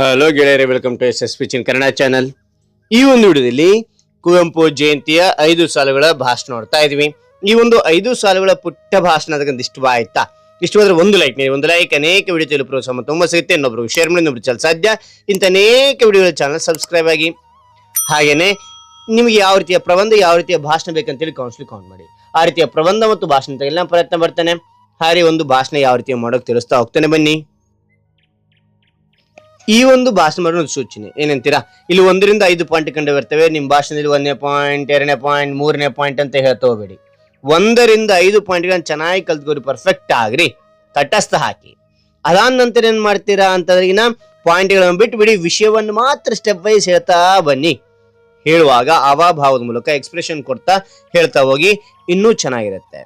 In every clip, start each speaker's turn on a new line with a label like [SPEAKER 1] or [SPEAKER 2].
[SPEAKER 1] Hello ಗೆಳೆಯರೇ welcome to S S ಪಿಚಿನ್ Kannada channel ಈ ಒಂದು ವಿಡಿಯೋದಲ್ಲಿ ಕುವೆಂಪು ಜಯಂತಿಯ ಐದು ಸಾಲುಗಳ ಭಾಷಣ ನೋಡ್ತಾ ಇದೀವಿ ಈ ಒಂದು ಐದು ಸಾಲುಗಳ ಪುಟ್ಟ ಭಾಷಣ ಅದಕ್ಕಂತ ಇಷ್ಟ ಆಯ್ತಾ? ಇಷ್ಟವಾದ್ರೆ ಒಂದು ಲೈಕ್ ನೀಡಿ, ಒಂದು ಲೈಕ್ ಅನೇಕ ವಿಡಿಯೋ ತಿಳಿದು ಸಮ ತುಂಬಾ ಸಿಗುತ್ತೆ. ಇನ್ನೊಬ್ರು ಶೇರ್ ಮಾಡಿ ಇನ್ನೊಬ್ರು ಚಲ ಸಾಧ್ಯ. ಇಂಥ ಅನೇಕ ವಿಡಿಯೋಗಳ ಚಾನಲ್ ಸಬ್ಸ್ಕ್ರೈಬ್ ಆಗಿ. ಹಾಗೇನೆ, ನಿಮಗೆ ಯಾವ ರೀತಿಯ ಪ್ರಬಂಧ, ಯಾವ ರೀತಿಯ ಭಾಷಣ ಬೇಕಂತೇಳಿ ಕೌನ್ಸಿಲ್ ಕೌಂಟ್ ಮಾಡಿ. ಆ ರೀತಿಯ ಪ್ರಬಂಧ ಮತ್ತು ಭಾಷಣ ತೆಗೆಲ್ಲ ಪ್ರಯತ್ನ ಬರ್ತಾನೆ. ಹಾಗೆ ಒಂದು ಭಾಷಣ ಯಾವ ರೀತಿಯ ಮಾಡೋಕೆ ತಿಳಿಸ್ತಾ ಹೋಗ್ತಾನೆ. ಬನ್ನಿ. ಈ ಒಂದು ಭಾಷಣ ಒಂದು ಸೂಚನೆ. ಏನಂತೀರಾ? ಇಲ್ಲಿ ಒಂದರಿಂದ ಐದು ಪಾಯಿಂಟ್ ಕಂಡು ಬರ್ತವೆ. ನಿಮ್ಮ ಭಾಷಣದಲ್ಲಿ ಒಂದನೇ ಪಾಯಿಂಟ್ ಎರಡನೇ ಪಾಯಿಂಟ್ ಮೂರನೇ ಪಾಯಿಂಟ್ ಅಂತ ಹೇಳ್ತಾ ಹೋಗ್ಬೇಡಿ. ಒಂದರಿಂದ ಐದು ಪಾಯಿಂಟ್ಗಳನ್ನ ಚೆನ್ನಾಗಿ ಕಲ್ತ್ಕೊರಿ ಪರ್ಫೆಕ್ಟ್ ಆಗ್ರಿ. ತಟಸ್ಥ ಹಾಕಿ. ಅದಾದ ನಂತರ ಏನ್ ಮಾಡ್ತೀರಾ ಅಂತಂದ್ರೆ ಇನ್ನ ಪಾಯಿಂಟ್ಗಳನ್ನು ಬಿಟ್ಟು ಬಿಡಿ ವಿಷಯವನ್ನು ಮಾತ್ರ ಸ್ಟೆಪ್ ವೈಸ್ ಹೇಳ್ತಾ ಬನ್ನಿ. ಹೇಳುವಾಗ ಅವಾಭಾವದ ಮೂಲಕ ಎಕ್ಸ್ಪ್ರೆಷನ್ ಕೊಡ್ತಾ ಹೇಳ್ತಾ ಹೋಗಿ, ಇನ್ನೂ ಚೆನ್ನಾಗಿರುತ್ತೆ.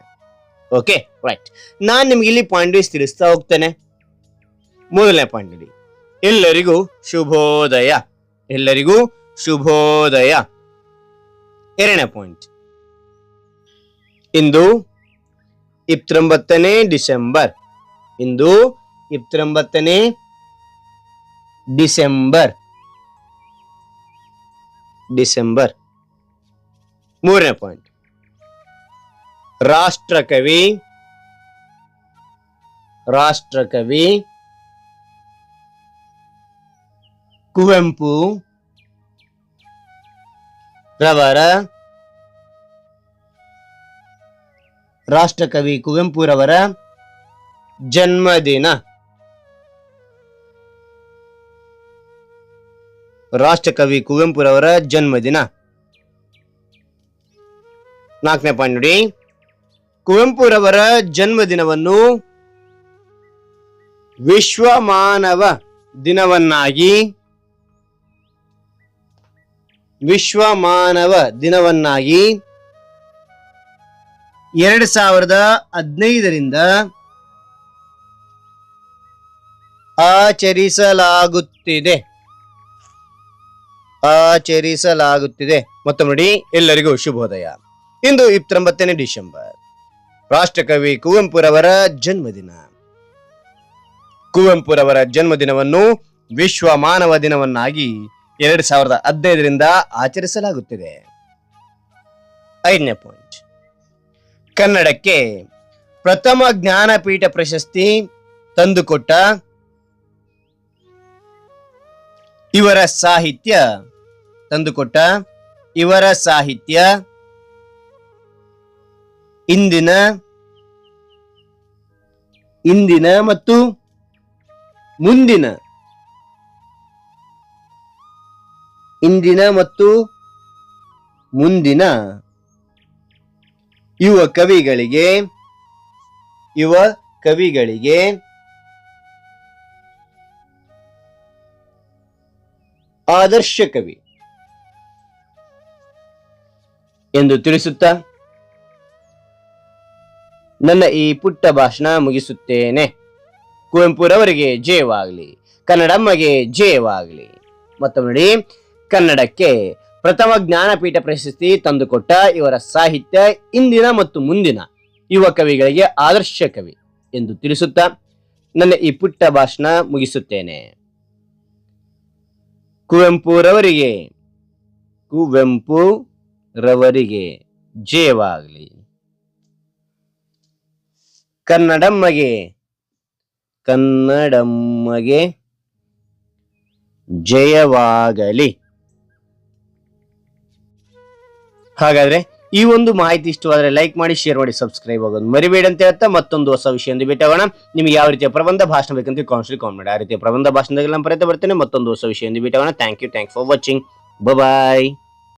[SPEAKER 1] ಓಕೆ ರೈಟ್ ನಾನು ನಿಮ್ಗೆ ಇಲ್ಲಿ ಪಾಯಿಂಟ್ ವೈಸ್ ತಿಳಿಸ್ತಾ ಹೋಗ್ತೇನೆ. ಮೊದಲನೇ ಪಾಯಿಂಟ್ ಎಲ್ಲರಿಗೂ ಶುಭೋದಯ. ಎಲ್ಲರಿಗೂ ಶುಭೋದಯ. ಎರಡನೇ ಪಾಯಿಂಟ್ ಇಂದು ಇಪ್ಪತ್ತೊಂಬತ್ತನೇ ಡಿಸೆಂಬರ್. ಇಂದು ಇಪ್ಪತ್ತೊಂಬತ್ತನೇ ಡಿಸೆಂಬರ್. ಡಿಸೆಂಬರ್. ಮೂರನೇ ಪಾಯಿಂಟ್ ರಾಷ್ಟ್ರಕವಿ ರಾಷ್ಟ್ರಕವಿ ಕುವೆಂಪು. ರವರ. ರಾಷ್ಟ್ರಕವಿ ಕುವೆಂಪುರವರ ಜನ್ಮದಿನ. ರಾಷ್ಟ್ರಕವಿ ಕುವೆಂಪುರವರ ಜನ್ಮದಿನ. ನಾಲ್ಕನೇ ಪಾಯಿಂಟ್ ನೋಡಿ. ಕುವೆಂಪುರವರ ಜನ್ಮದಿನವನ್ನು ವಿಶ್ವ ಮಾನವ ದಿನವನ್ನಾಗಿ ವಿಶ್ವ ಮಾನವ ದಿನವನ್ನಾಗಿ ಎರಡ್ ಸಾವಿರದ ಹದಿನೈದರಿಂದ ಆಚರಿಸಲಾಗುತ್ತಿದೆ. ಆಚರಿಸಲಾಗುತ್ತಿದೆ. ಮತ್ತೊಮ್ಮೆ ನೋಡಿ ಎಲ್ಲರಿಗೂ ಶುಭೋದಯ. ಇಂದು ಇಪ್ಪತ್ತೊಂಬತ್ತನೇ ಡಿಸೆಂಬರ್. ರಾಷ್ಟ್ರಕವಿ ಕುವೆಂಪುರವರ ಜನ್ಮದಿನ. ಕುವೆಂಪುರವರ ಜನ್ಮದಿನವನ್ನು ವಿಶ್ವ ಮಾನವ ದಿನವನ್ನಾಗಿ ಎರಡ್ ಸಾವಿರದ ಹದಿನೈದರಿಂದ ಆಚರಿಸಲಾಗುತ್ತಿದೆ. ಐದನೇ ಪಾಯಿಂಟ್ ಕನ್ನಡಕ್ಕೆ ಪ್ರಥಮ ಜ್ಞಾನಪೀಠ ಪ್ರಶಸ್ತಿ ತಂದುಕೊಟ್ಟ ಇವರ ಸಾಹಿತ್ಯ ತಂದುಕೊಟ್ಟ ಇವರ ಸಾಹಿತ್ಯ ಇಂದಿನ ಇಂದಿನ ಮತ್ತು ಮುಂದಿನ ಇಂದಿನ ಮತ್ತು ಮುಂದಿನ ಯುವ ಕವಿಗಳಿಗೆ ಯುವ ಕವಿಗಳಿಗೆ ಆದರ್ಶ ಕವಿ ಎಂದು ತಿಳಿಸುತ್ತಾ ನನ್ನ ಈ ಪುಟ್ಟ ಭಾಷಣ ಮುಗಿಸುತ್ತೇನೆ. ಕುವೆಂಪುರವರಿಗೆ ಜಯವಾಗಲಿ, ಕನ್ನಡಮ್ಮಗೆ ಜಯವಾಗಲಿ. ಮತ್ತೊಮ್ಮೆ ನೋಡಿ ಕನ್ನಡಕ್ಕೆ ಪ್ರಥಮ ಜ್ಞಾನಪೀಠ ಪ್ರಶಸ್ತಿ ತಂದುಕೊಟ್ಟ ಇವರ ಸಾಹಿತ್ಯ ಇಂದಿನ ಮತ್ತು ಮುಂದಿನ ಯುವ ಕವಿಗಳಿಗೆ ಆದರ್ಶ ಕವಿ ಎಂದು ತಿಳಿಸುತ್ತಾ ನನ್ನ ಈ ಪುಟ್ಟ ಭಾಷಣ ಮುಗಿಸುತ್ತೇನೆ. ಕುವೆಂಪುರವರಿಗೆ ಕುವೆಂಪು ರವರಿಗೆ ಜಯವಾಗಲಿ. ಕನ್ನಡಮ್ಮಗೆ ಕನ್ನಡಮ್ಮಗೆ ಜಯವಾಗಲಿ. ಹಾಗಾದ್ರೆ ಈ ಒಂದು ಮಾಹಿತಿ ಇಷ್ಟವಾದ್ರೆ ಲೈಕ್ ಮಾಡಿ ಶೇರ್ ಮಾಡಿ ಸಬ್ಸ್ಕ್ರೈಬ್ ಆಗೋದು ಮರಿಬೇಡಿ ಅಂತ ಹೇಳ್ತಾ ಮತ್ತೊಂದು ಹೊಸ ವಿಷಯ ಭೇಟಿ ನಿಮಗೆ ಯಾವ ರೀತಿಯ ಪ್ರಬಂಧ ಭಾಷಣ ಬೇಕಂತ ಕಾನ್ಸ್ಟ್ರಿ ಕಾಮೆಂಟ್ ಮಾಡಿ. ಆ ರೀತಿಯ ಪ್ರಬಂಧ ಭಾಷಣದಲ್ಲಿ ಪ್ರಯತ್ನ ಬರ್ತೇನೆ. ಮತ್ತೊಂದು ಹೊಸ ವಿಷಯ ಭೇಟಿ ಆಗೋಣ. Thank you thank for watching bye